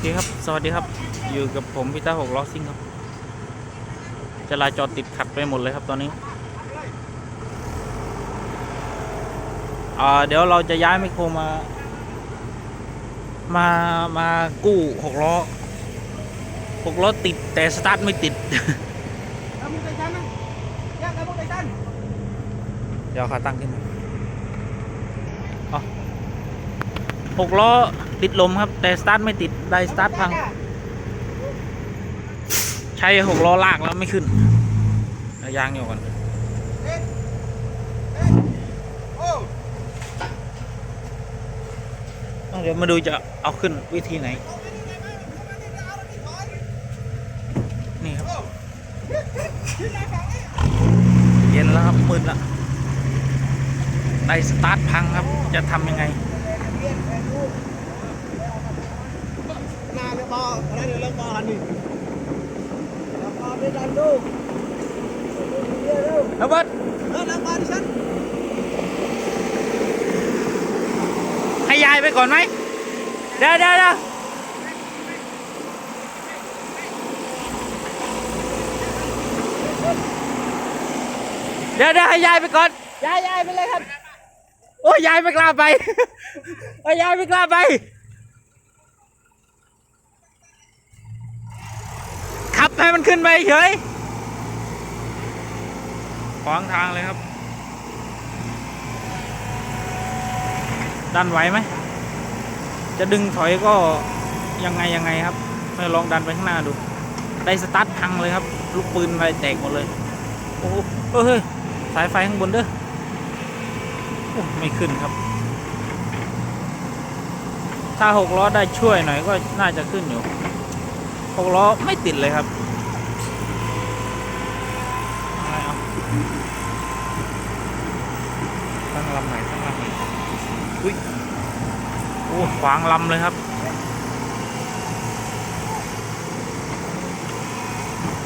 เคครับ สวัสดีครับ อยู่กับผมพิต้าหกล้อซิ่งครับ จราจรติดขัดไปหมดเลยครับตอนนี้อ่าเดี๋ยวเราจะย้ายไมคโครมา มา มากู้หกล้อหกล้อติดแต่สตาร์ทไม่ติด Kamu ke sana? Ya, kamu ke sana. เดี๋ยวขาตั้งขึ้นมาอ๋อ หกล้อติดลมครับ แต่สตาร์ทไม่ติดไดสตาร์ทพัง ใช้หกล้อลากแล้วไม่ขึ้นเอายางอยู่ก่อนเดี๋ยวมาดูจะเอาขึ้นวิธีไหน นี่ครับ เย็นแล้วครับมืดแล้วไดสตาร์ทพังครับ จะทำยังไง Nah, dia bawa, mana dia lek bawa ni. Lek bawa dia dan tu. Dia tu. ระเบิด Eh, lek bawa di sana. ให้ยายไปก่อนไหมเดี๋ยวเดี๋ยวเดี๋ยวเดี๋ยวเดี๋ยวให้ยายไปก่อนยายยายไปเลยครับ โอ้ยยายไม่กล้าไป โอ้ยยายไม่กล้าไป ขับ ให้มันขึ้นไปเฉยขวางทางเลยครับ ดันไหวไหม จะดึงถอยก็ยังไงยังไงครับไม่ลองดันไปข้างหน้าดู ได้สตาร์ทพังเลยครับ ลูกปืนอะไรแตกหมดเลย โอ้โหเฮ้ย สายไฟข้างบนเด้อโอ้ไม่ขึ้นครับ ถ้าหกล้อได้ช่วยหน่อยก็น่าจะขึ้นอยู่หกล้อไม่ติดเลยครับอะไรเอาตั้ง ลำไหนตั้งลำไหนอุ้ยโอ้ขวางลำเลยครับ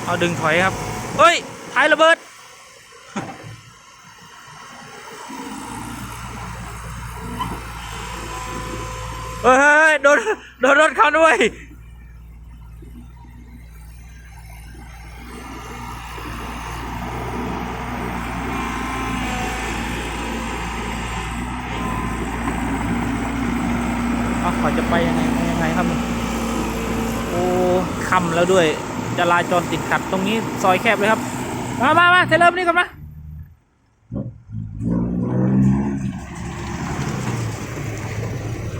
เอาดึงถอยครับเฮ้ยท้ายระเบิดเฮ้ยโดนโดนรถเขาด้วย เอาเขา จะไปยังไงยังไงครับ โอ้ค่ำแล้วด้วยจราจรติดขัดตรงนี้ซอยแคบเลยครับ มามามาเทเลอร์มนี่ก่อนมา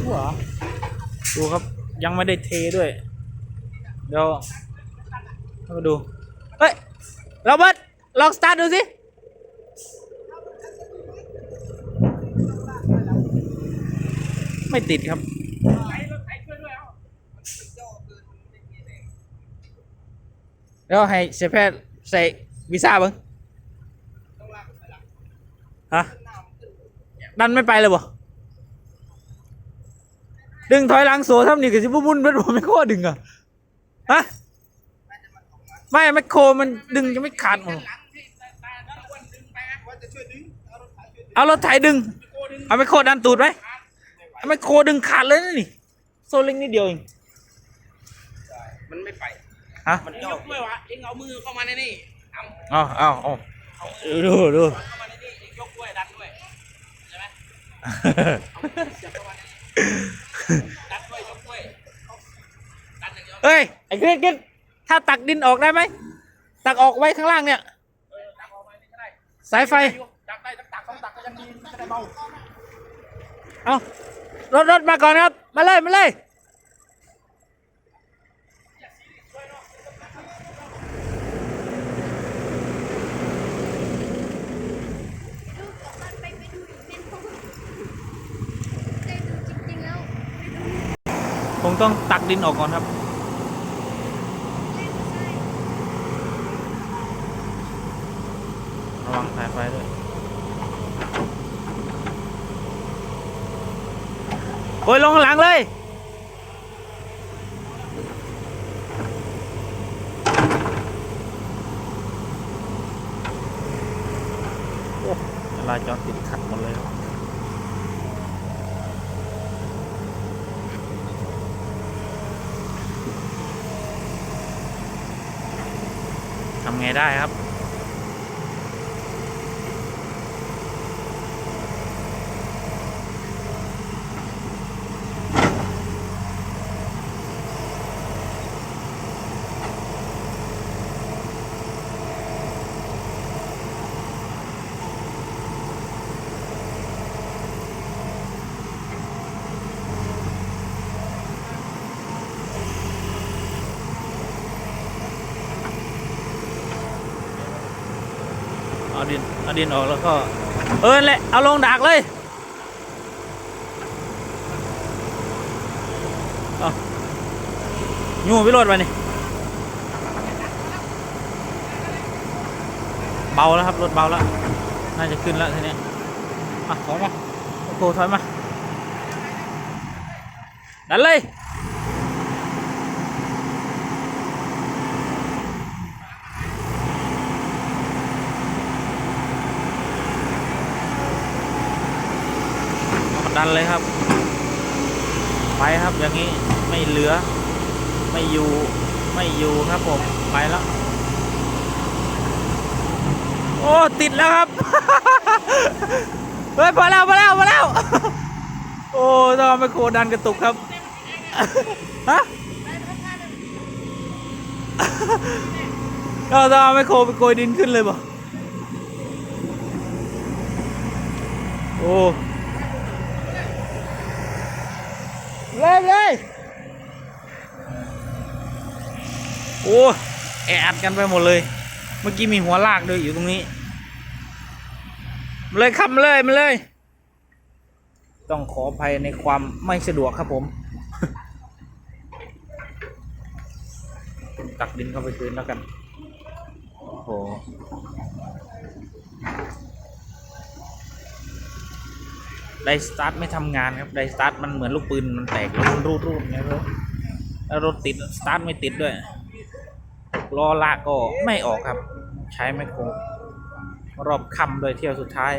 หัวดูครับยังไม่ได้เทด้วย เดี๋ยวมาดู เฮ้ยโรเบิร์ตลองสตาร์ทดูสิไม่ติดครับ แล้วให้เสียแพทย์ใส่วีซ่าบ้างฮะ ดันไม่ไปเลยบ่ ดึงถอยหลังโซ่ทำนี่ก็สิบุบุนเป็นผมไม่ข้อดึงอะ ฮะ ไม่แมคโคมันดึงยังไม่ขาดหมดว่าจะช่วยดึงเอารถไถช่วยดึง เอาไมคโครดันตูดไหม เอาแมคโครดึงขาดเลยนะนี่ โซ่เล็กนิดเดียวเอง มันไม่ไป ฮะ มันยกไม่วะเอ็งเอามือเข้ามาในนี่เอาเอาเอาเอาดูดูเข้ามาในนี่เอ็งยกด้วยดันด้วยใช่ไหมเสียบเข้ามาในนี่ดันด้วยยกด้วยดันอย่างเดียวเฮ้ย ไอ้เกรดเกรดถ้าตักดินออกได้ไหม ตักออกไว้ข้างล่างเนี่ยเออดันออกมานี่ก็ได้สายไฟ ดักได้ตักตักสองตักก็ยังดีมันจะได้เบา เอา รถรถมาก่อนครับ มาเลยมาเลยคงต้องตักดินออกก่อนครับ ระวังสายไฟด้วย โอ้ยลงหลังเลยจราจอดติดขัดหมดเลยทำไงได้ครับ เอาดินเอาดินออกแล้วก็ เออแหละเอาลงดักเลยเอายูไปโหลดไปนี่เบาแล้วครับรถเบาแล้ว น่าจะขึ้นแล้วทีนี้อะถอยมาโอ้โหถอยมาดันเลย ดันเลยครับ ไปครับอย่างนี้ไม่เหลือ ไม่อยู่ไม่อยู่ครับผมไปแล้วโอ้ติดแล้วครับเฮ้ยพอแล้วพอแล้วพอแล้ว โอ้ต้องไมโครดันกระตุกครับฮะเราต้องเอาไมโครไปโกยดินขึ้นเลยบ่โอ้ เลยเลยโอ้แออัดกันไปหมดเลย เมื่อกี้มีหัวลากด้วยอยู่ตรงนี้มาเลยคำเลยมาเลย ต้องขออภัยในความไม่สะดวกครับผม ตักดินเข้าไปคืนแล้วกัน โอ้โห ไดสตาร์ทไม่ทำงานครับไดสตาร์ทมันเหมือนลูกปืนมันแตกแล้วมันรูดรูดไงครับแล้วรถติดสตาร์ทไม่ติดด้วยล้อลากก็ไม่ออกครับ ใช้ไม่คงรอบค่ำโดยเที่ยวสุดท้าย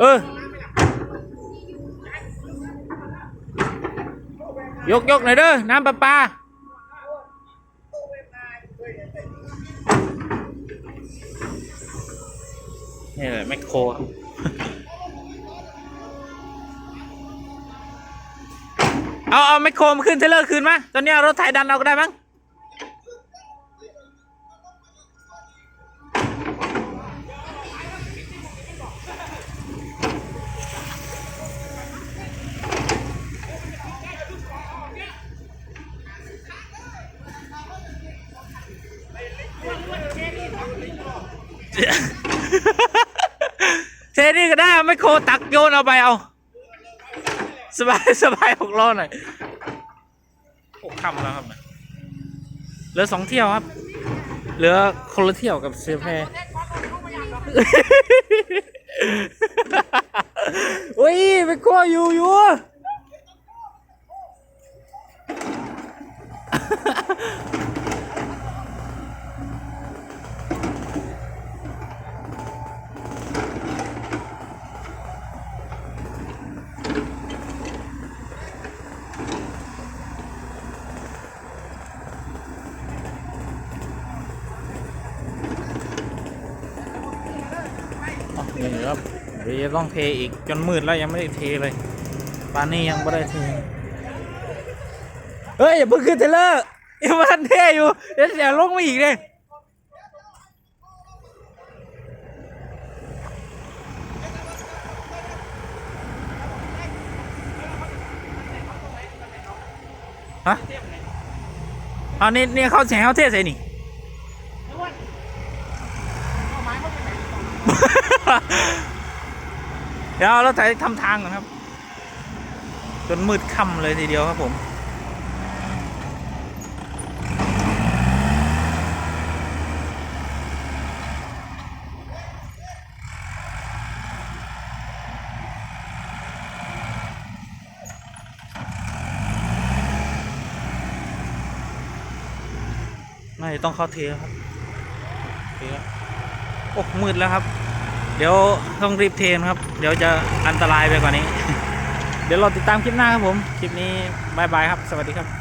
เออยกยกหน่อยเด้อน้ำประปานี่แหละแมคโครครับเอาเอาแมคโครมาขึ้นเทเลอร์คืนมาตอนนี้รถไถดันเอาก็ได้มั้ง เทนี่ก็ได้เอาไม่โครตักโยนเอาไปเอา สบายสบายหกล้อหน่อยโอ้คำแล้วครับเนี่ยเหลือสองเที่ยวครับ เหลือคนละเที่ยวกับเสียแพรอุ้ยไปโครอยู่อยู่อะนี่ครับเดี๋ยวจะต้องเทอีกจนมืดแล้วยังไม่ได้เทเลยปานนี้ยังไม่ได้เทเฮ้ยอย่าเพิ่งขึ้นเทเลอร์ยังไมันเทอยู่เดี๋ยวเสียลงมาอีกเลยฮะเอานี่นี่เขาแฉเขาเทใส่นี่ เดี๋ยวเราถ่ายทำทางก่อนครับ จนมืดค่ำเลยทีเดียวครับผมไม่ต้องเข้าเทียร์ครับเทียร์โอ้มืดแล้วครับ เดี๋ยวต้องรีบเทนครับ เดี๋ยวจะอันตรายไปกว่านี้ เดี๋ยวเราติดตามคลิปหน้าครับผม คลิปนี้บายบายครับ สวัสดีครับ